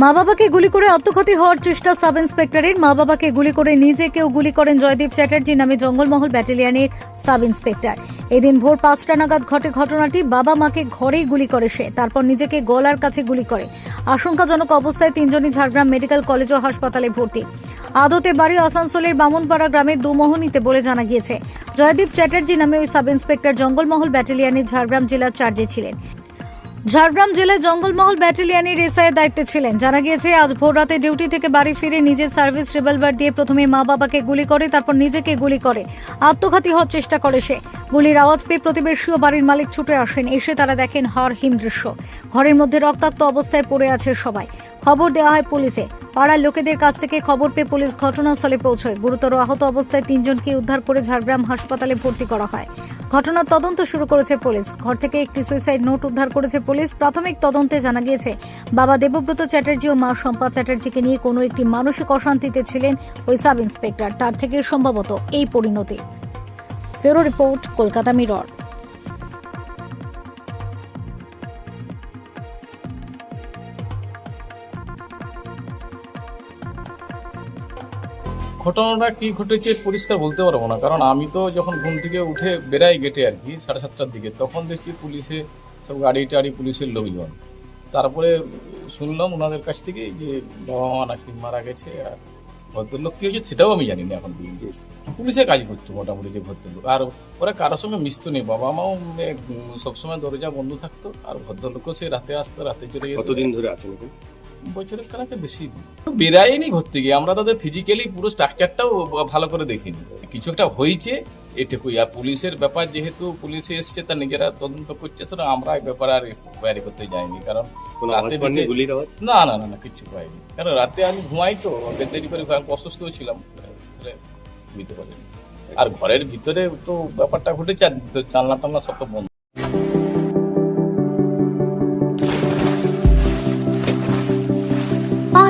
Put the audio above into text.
মা বাবাকে গুলি করে আত্মঘাতী হওয়ার চেষ্টা সাব ইন্সপেক্টরের। মা বাবাকে গুলি করে নিজেকেও গুলি করেন জয়দীপ চ্যাটার্জি নামে জঙ্গলমহল ব্যাটালিয়নের সাব ইন্সপেক্টর। এদিন ভোর পাঁচটা নাগাদ ঘটে ঘটনাটি, বাবা মাকে ঘরেই গুলি করে সে, তারপর নিজেকে গলার কাছে গুলি করে। আশঙ্কাজনক অবস্থায় তিনজনই ঝাড়গ্রাম মেডিকেল কলেজ ও হাসপাতালে ভর্তি। আদতে বাড়ি আসানসোলের বামনপাড়া গ্রামের দুমোহনীতে বলে জানা গিয়েছে, জয়দীপ চ্যাটার্জি নামে ওই সাব ইন্সপেক্টর জঙ্গলমহল ব্যাটালিয়নের ঝাড়গ্রাম জেলার চার্জে ছিলেন। ঝাড়গ্রাম জেলায় জঙ্গলমহল ব্যাটালিয়নের এসআইয়ের দায়িত্বে ছিলেন। জানা গিয়েছে, আজ ভোর রাতে ডিউটি থেকে বাড়ি ফিরে নিজের সার্ভিস রিভলভার দিয়ে প্রথমে মা বাবাকে গুলি করে, তারপর নিজেকে গুলি করে। আত্মঘাতী হওয়ার চেষ্টা করে সে। গুলির আওয়াজ পেয়ে প্রতিবেশী ও বাড়ির মালিক ছুটে আসেন। এসে তারা দেখেন হর হিম দৃশ্য। ঘরের মধ্যে রক্তাক্ত অবস্থায় পড়ে আছে সবাই। খবর দেওয়া হয় পুলিশে। পাড়ার লোকেদের কাছ থেকে খবর পেয়ে পুলিশ ঘটনাস্থলে পৌঁছয়। গুরুতর আহত অবস্থায় তিনজনকে উদ্ধার করে ঝাড়গ্রাম হাসপাতালে ভর্তি করা হয়। ঘটনার তদন্ত শুরু করেছে পুলিশ। ঘর থেকে একটি সুইসাইড নোট উদ্ধার করেছে পুলিশ। প্রাথমিক তদন্তে জানা গিয়েছে, বাবা দেবব্রত চ্যাটার্জি ও মা শম্পা চ্যাটার্জিকে নিয়ে কোনো একটি মানসিক অশান্তিতে ছিলেন ওই সাব ইন্সপেক্টর তার থেকে সম্ভবত এই পরিণতি। ফেরো রিপোর্ট, কলকাতা মিরর। ঘটনাটা কি ঘটেছে পরিষ্কার বলতে পারব না কারণ আমি তো যখন ঘুম থেকে উঠে বেড়াই গেটে আর কি সাড়ে সাতটার দিকে তখন দেখছি পুলিশে সব গাড়ি টাড়ি পুলিশের লোকজন। তারপরে শুনলাম ওনাদের কাছ থেকে যে বাবা মা নাকি মারা গেছে আর ভদ্রলোক কি হয়েছে সেটাও আমি জানি না এখন পুলিশে কাজ করতো মোটামুটি যে ভদ্রলোক। আর ওরা কারোর সঙ্গে মিশতো নেই বাবা মাও সবসময় দরজা বন্ধ থাকতো আর ভদ্রলোকও সে রাতে আসতো রাতে চলে যেত। কতদিন ধরে আছেন এখানে বছরের কারাকে বেশি বেরাইনি ঘর থেকে আমরা তাদের ফিজিক্যালি পুরো স্ট্রাকচারটাও ভালো করে দেখিনি। কিছু একটা হয়েছে এটুকুই আর পুলিশের ব্যাপার যেহেতু পুলিশে এসছে তা নিজেরা তদন্ত করছে তো আমরা এই ব্যাপারে আর কোয়ারি করতে যাইনি। কারণ না না না না কিচ্ছু পাইনি। কারণ রাতে আমি ঘুমাই তো দেরি করে অসুস্থ ছিলাম। ঘুমিতে পারিনি। আর ঘরের ভিতরে তো ব্যাপারটা ঘটেছে আর জানলা টানলা সব তো বন্ধ।